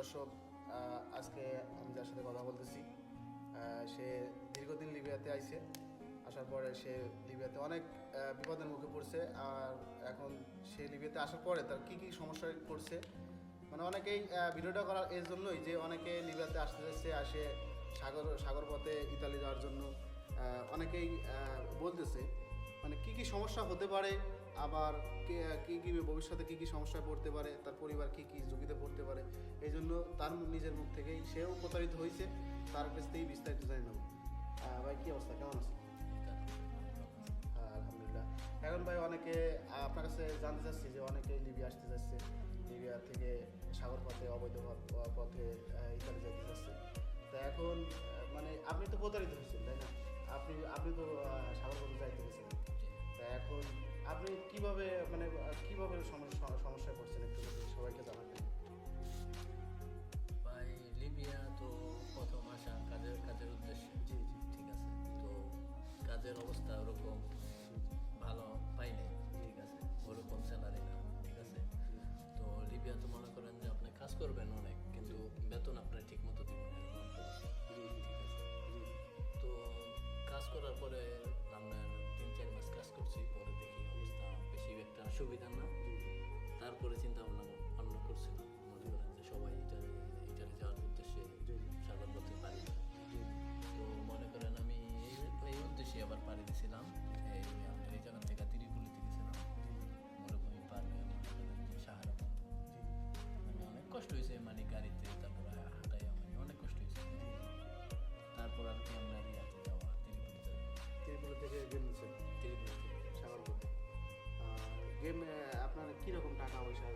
দর্শক আজকে আমি যার সাথে কথা বলতেছি সে দীর্ঘদিন লিবিয়াতে আইছে। আসার পরে সে লিবিয়াতে অনেক বিপদের মুখে পড়ছে, আর এখন সে লিবিয়াতে আসার পরে তার কী কী সমস্যায় পড়ছে মানে অনেকেই ভিডিওটা করার এর জন্যই যে অনেকে লিবিয়াতে আসতে যাচ্ছে আসে সাগর সাগর পথে ইতালি যাওয়ার জন্য অনেকেই বলতেছে। মানে কি কি সমস্যা হতে পারে, আবার কে- কি ভবিষ্যতে কি কি সমস্যায় পড়তে পারে, তার পরিবার কি কি ঝুঁকিতে পড়তে পারে এই জন্য তার নিজের মুখ থেকেই সেও প্রতারিত হয়েছে, তার কাছ থেকেই বিস্তারিত জানি নেব। ভাই, কি অবস্থা? কেমন আছে আলহামদুলিল্লাহ। এখন ভাই, অনেকে আপনার কাছে জানতে চাচ্ছি যে অনেকে লিবিয়া আসতে যাচ্ছে লিবিয়া থেকে সাগর পথে, অবৈধ পথ- ইতালি যেতে যাচ্ছে তা এখন মানে আপনি তো প্রতারিত হয়েছেন, তাই না? আপনি আপনি তো সাগর পথে যাইতে এখন আপনি কীভাবে মানে কীভাবে সমস্যা সমস্যায় পড়ছেন একটু সবাইকে জানাবেন ভাই লিবিয়া তো প্রথম আসা কাজের কাজের উদ্দেশ্যে। জি জি। ঠিক আছে। তো কাজের অবস্থা ওরকম। সুবিধা না। তারপরে চিন্তা ভাবনা ভাবনা করছিলাম মনে করেন যে সবাই ইটালি ইটালি যাওয়ার উদ্দেশ্যে সাগর পাড়ি দেয়। তো মনে করেন আমি এই উদ্দেশ্যে আবার পাড়ি দিয়েছিলাম এই আমাদের এই জায়গা থেকে তিরিপুলিতে গেছিলাম। মরুভূমি পার হয়ে মনে করেন যে সাহারা মানে অনেক কষ্ট হয়েছে মানে গাড়িতে তারপরে হাঁটাই মানে অনেক কষ্ট হয়েছে। তারপর আর কি আমরা ইয়াতে যাওয়া তিরিপুলিতে ত্রিপুরা থেকে গেমছেন গেম আপনার কীরকম টাকা পয়সা